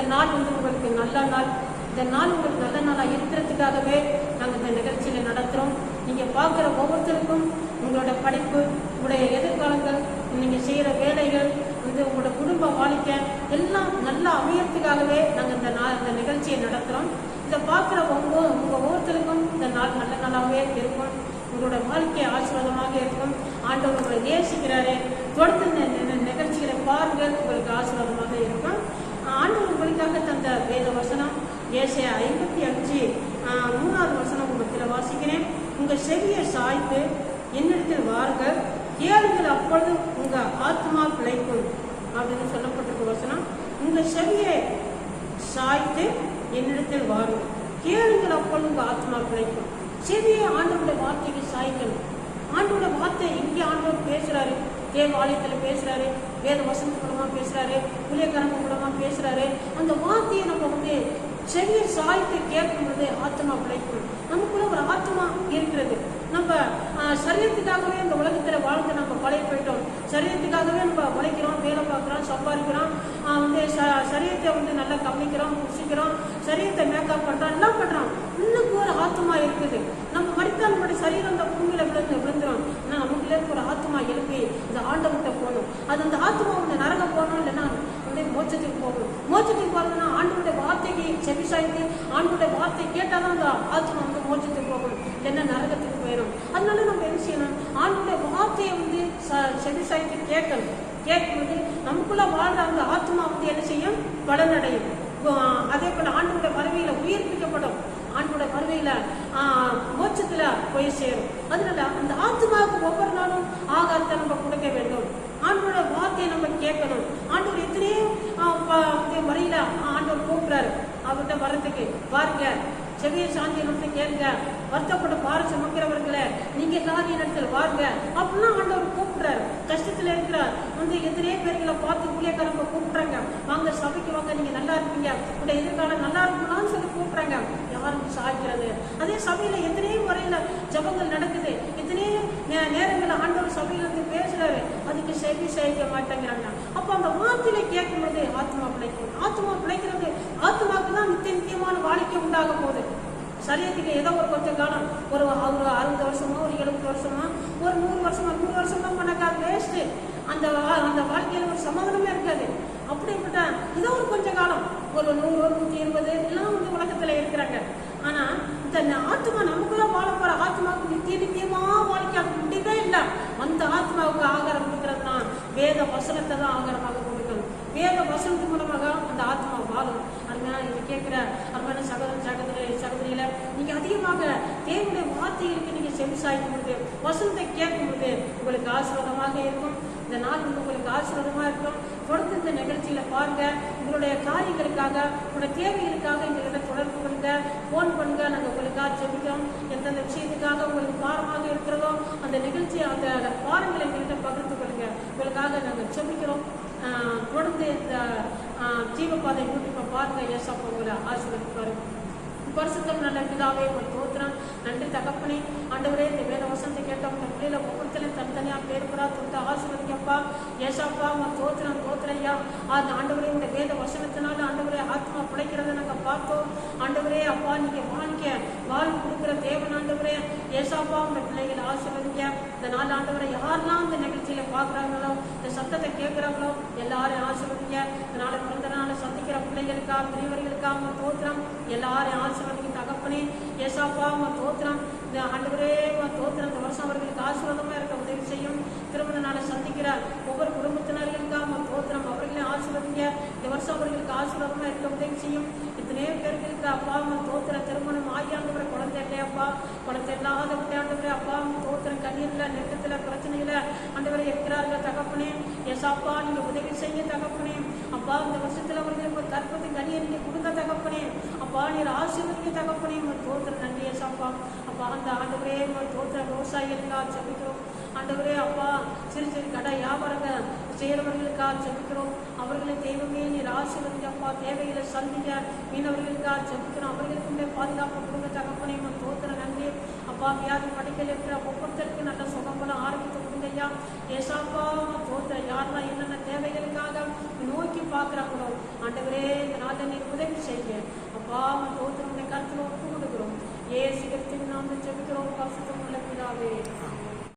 இந்த நாள் வந்து உங்களுக்கு நல்ல நாள். இந்த நாள் உங்களுக்கு நல்ல நாளாக இருக்கிறதுக்காகவே நாங்கள் இந்த நிகழ்ச்சியில் நடத்துகிறோம் நீங்கள் பார்க்குற ஒவ்வொருத்தருக்கும் உங்களோட படிப்பு உங்களுடைய எதிர்காலங்கள் நீங்கள் செய்கிற வேலைகள் வந்து உங்களோட குடும்ப வாழ்க்கை எல்லாம் நல்லா அமையறதுக்காகவே நாங்கள் இந்த நாள் இந்த நிகழ்ச்சியை நடத்துகிறோம் இதை பார்க்குற ஒவ்வொரு உங்கள் ஒவ்வொருத்தருக்கும் இந்த நாள் நல்ல நாளாகவே இருக்கும். உங்களோட வாழ்க்கை ஆசீர்வாதமாக இருக்கும். ஆண்டவர் உங்களை நேசிக்கிறாரு. தொடர்ந்து இந்த நிகழ்ச்சிகளை பாருங்கள். உங்களுக்கு ஆசீர்வாதமாக இருக்கும். ஆண்டவர் உங்களுக்காக தந்த வேத வசனம் ஏசை ஐம்பத்தி அஞ்சு மூணாவது வசனம் உங்களுக்கு வாசிக்கிறேன். உங்கள் செவியை சாய்த்து என்னிடத்தில் வாருங்கள் கேளுங்கள் அப்பொழுது உங்க ஆத்மா பிழைக்கும் அப்படின்னு சொல்லப்பட்டிருக்க வசனம். உங்க செவியை சாய்த்து என்னிடத்தில் வாருங்கள் கேளுங்கள் அப்பொழுது உங்க ஆத்மா பிழைக்கும். செவியை ஆண்டோட வார்த்தைக்கு சாய்க்கணும் ஆண்டோட வார்த்தை இங்கே ஆண்டவர் பேசுறாரு. தேவ ஆலயத்தில் பேசுறாரு வேத வசனத்து மூலமா பேசுறாரு புளியக்கரங்க மூலமா பேசுறாரு. அந்த வார்த்தையை நம்ம வந்து செவியை சாய்த்து கேட்கும்போது ஆத்மா பிழைக்கும் நமக்குள்ள ஒரு ஆத்மா இருக்கிறது. நம்ம சரீரத்துக்காகவே இந்த உலகத்துல வாழ்ந்து நம்ம பழைய போயிட்டோம். சரீரத்துக்காகவே நம்ம உழைக்கிறோம் வேலை பார்க்குறோம் சம்பாதிக்கிறோம். வந்து ச- சரீரத்தை வந்து நல்லா கவனிக்கிறோம் குசிக்கிறோம் சரீரத்தை மேக்கப் பண்றோம் எல்லாம் பண்றோம். இன்னும் ஒரு ஆத்மா இருக்குது. நம்ம மறித்தால் நம்முடைய சரீரம் அந்த பூமியில விழுந்து விழுந்துரும். ஆனா ஒரு ஆத்மா எழுப்பி இந்த ஆண்டவன்கிட்ட போகணும். அது அந்த ஆத்மா வந்து நரகம் போகணும் இல்லைன்னா வந்து மோட்சத்துக்கு போகணும் மோட்சத்துக்கு போகிறதுனா ஆண்டவருடைய வார்த்தைக்கு செவி சாய்த்து ஆண்டவருடைய வார்த்தை கேட்டாதான் அந்த ஆத்மா வந்து மோட்சத்துக்கு போகணும் இல்லைன்னா நரகத்துக்கு போயிடும். அதனால நம்ம என்ன செய்யணும்? ஆண்டவருடைய வார்த்தையை வந்து ச- செவி சாய்த்து கேட்கணும். கேட்கும்போது நமக்குள்ள வாழ்ற அந்த ஆத்மா வந்து என்ன செய்யும்? பலனடையும் அதே போல ஆண்டவருடைய பறவையில் உயிர்ப்பிக்கப்படும் ஆண்டோட வருகையில ஆஹ், போய் சேரும். அதனால அந்த ஆத்மாவுக்கு ஒவ்வொரு நாளும் ஆகாரத்தை நம்ம கொடுக்க வேண்டும். ஆண்டோட வார்த்தையை நம்ம கேட்கணும். ஆண்டவர் எத்தனையோ ஆஹ், முறையில ஆண்டவர் கூப்பிடுறாரு. அவர்கிட்ட வர்றதுக்கு. பாருங்க செவிய சாந்தி நடத்த கேளுங்க. வருத்தப்பட்ட பார சுமக்கிறவர்களை நீங்க காரிய நடத்தல் வாருங்க அப்படிலாம் ஆண்டவர் கூப்பிடுறாரு. கஷ்டத்துல இருக்கிறார். வந்து எத்தனையோ பேர்களை பார்த்து ஊழியக்காரங்க கூப்பிடுறாங்க. வாங்க சபைக்கு வாங்க நீங்க நல்லா இருப்பீங்க. உடைய எதிர்காலம் நல்லா இருக்கணும்னு சொல்லி கூப்பிடுறாங்க இருக்கிறது அதே சபையில எத்தனையோ முறையில ஜபங்கள் நடக்குது. எத்தனையோ நே- ஆண்டவர் சபையில இருந்து பேசுறாரு. அதுக்கு செவி செய்ய மாட்டேங்கிறாங்க. அப்ப அந்த வார்த்தையில கேட்கும் பொழுது ஆத்மா பிழைக்கும். ஆத்மா பிழைக்கிறது ஆத்மாவுக்கு தான் நித்திய நித்தியமான வாழ்க்கை உண்டாக போகுது. சரீரத்துக்கு ஏதோ ஒரு கொஞ்ச காலம் ஒரு ஒரு அறுபது வருஷமோ ஒரு எழுபது வருஷமோ ஒரு நூறு வருஷமா நூறு வருஷமா பண்ணாக்கா வேஸ்ட்டு அந்த வா- அந்த வாழ்க்கையில ஒரு சமாதானமே இருக்காது. அப்படிப்பட்ட ஏதோ ஒரு கொஞ்ச காலம் ஒரு நூறு ஒரு நூத்தி இருபது எல்லாம் வந்து உலகத்துல இருக்கிறாங்க ஆனா இந்த ந- ஆத்மா நமக்குள்ள வாழ போற ஆத்மாவுக்கு நித்திய நித்தியமா வாழ்க்கை அது முடிவே இல்லை அந்த ஆத்மாவுக்கு ஆகாரம் கொடுக்கறதுனா வேத வசனத்தை தான் ஆகாரமாக கொடுக்கணும். வேத வசனத்து மூலமாக அந்த ஆத்மா வாழும். அருமையான இது கேட்கிற அருமையான சகோதர சகோதரி சகோதரியில நீங்க அதிகமாக தேவனுடைய வார்த்தைகளுக்கு நீங்க செவிசாய்க்கும் பொழுது வசனத்தை கேட்கும் பொழுது உங்களுக்கு ஆசீர்வாதமாக இருக்கும். இந்த நாள் வந்து உங்களுக்கு ஆசீர்வாதமா இருக்கும். தொடர்ந்து இந்த நிகழ்ச்சியில பாருங்க. உங்களுடைய காரியங்களுக்காக உங்களுடைய தேவைகளுக்காக எங்களிடம் தொடர்பு கொள்ளுங்க. ஃபோன் பண்ணுங்க. நாங்கள் உங்களுக்காக ஜெபிக்கிறோம். எந்தெந்த விஷயத்துக்காக உங்களுக்கு பாரமாக இருக்கிறதோ அந்த நிகழ்ச்சி அந்த பாரங்களை எங்கள்கிட்ட பகிர்ந்து உங்களுக்காக நாங்கள் ஜெபிக்கிறோம் தொடர்ந்து இந்த ஜீவபாதை யூடியூப்பை பாருங்க ஏசா உங்களை ஆசீர்வதிப்பாரு பரிசுத்தம் நல்ல பிதாவே ஒரு தோத்திரம். நன்றி தகப்பனே. ஆண்டவரே இந்த வேத வசனத்தை கேட்டவங்க பிள்ளையில ஒவ்வொருத்தரையும் தனித்தனியாக பேருக்குறா தொட்டு ஆசீர்வதிக்கப்பா ஏசாப்பா உன் தோத்திரம் தோத்திரையா. அந்த ஆண்டவரே இந்த வேத வசனத்தினால ஆண்டவரே ஆத்மா பிழைக்கிறத நாங்கள் பார்த்தோம் அப்பா நீங்க வாழ்க்கை வாழ்வு கொடுக்குற தேவனாண்டவரே ஏசாப்பா உங்க பிள்ளைகளை ஆசிர்வதிங்க. இந்த நாள் ஆண்டவரை யாரெல்லாம் இந்த நிகழ்ச்சியில பாக்குறாங்களோ இந்த சத்தத்தை கேட்கிறாங்களோ எல்லாரையும் ஆசிர்வதிங்க. இதனால பிறந்த நாளை சந்திக்கிற பிள்ளைகளுக்கா பெரியவர்களுக்கா உங்க தோத்திரம் எல்லாரையும் ஆசிர்வதிங்க தகப்பனே. ஏசாப்பா உங்க தோத்திரம். இந்த ஆண்டவரே உங்க தோத்திரம் இந்த வருஷம் அவர்களுக்கு ஆசீர்வாதமா இருக்க உதவி செய்யும் திருமண நாளை சந்திக்கிற ஒவ்வொரு குடும்பத்தினர்களுக்கா உங்க தோத்திரம் அவர்களையும் ஆசீர்வதிங்க இந்த வருஷம் அவர்களுக்கு ஆசீர்வாதமா இருக்க உதவி செய்யும் எத்தனையோ பேர்களுக்கு அப்பா உங்க தோத்திர திருமணம் ஆகியாண்டவரை அப்பா உனக்கு எல்லாத இல்லாத அப்பா உங்க தோத்திரம் கண்ணீர்ல நெருக்கத்துல பிரச்சனையில ஆண்டவரை இருக்கிறார்கள் தகப்பனே. எஸ்அப்பா நீங்க உதவி செய்ய தகப்பனே. அப்பா இந்த வருஷத்துல அவர்களுக்கு ஒரு கற்பத்தை கனியை நீங்க கொடுத்த தகப்பனே. அப்பா நீர் ஆசீர்வதிக்க தகப்பனே. உங்க தோத்திர நன்றி எஸ்அப்பா அப்பா. அந்த ஆண்டவரே உங்க தோத்திர விவசாயிகளுக்கா ஜெபிக்கிறோம் ஆண்டவரே அப்பா சிறு சிறு கடை வியாபாரங்கள் செய்கிறவர்களுக்காக ஜெபிக்கிறோம் அவர்களை தெய்வமே நீர் ஆசீர்வதிங்க அப்பா. தேவைகளை சந்திங்க. மீனவர்களுக்காக ஜெபிக்கிறோம் அவர்களுக்குமே பாதுகாப்பு கொடுங்க தகப்பனே. உங்க அப்பா வியாதி படைக்கல் இருக்கிற ஒவ்வொருத்தருக்கு நல்ல சுகம்பலம் ஆரோக்கியத்தை கொடுங்க ஐயா. ஏசாப்பா போன்ற யாரெல்லாம் என்னென்ன தேவைகளுக்காக நோக்கி பார்க்குறாங்களோ ஆண்டவரே இந்த நாளில் நீர் உதவி செய்ய அப்பா தோத்திரம் உடைய கருத்தில் ஒப்பு கொடுக்குறோம். ஏ சிகரத்தில் நாம் ஜெபிக்கிறோம் பசுத்தம் உள்ள பிதாவே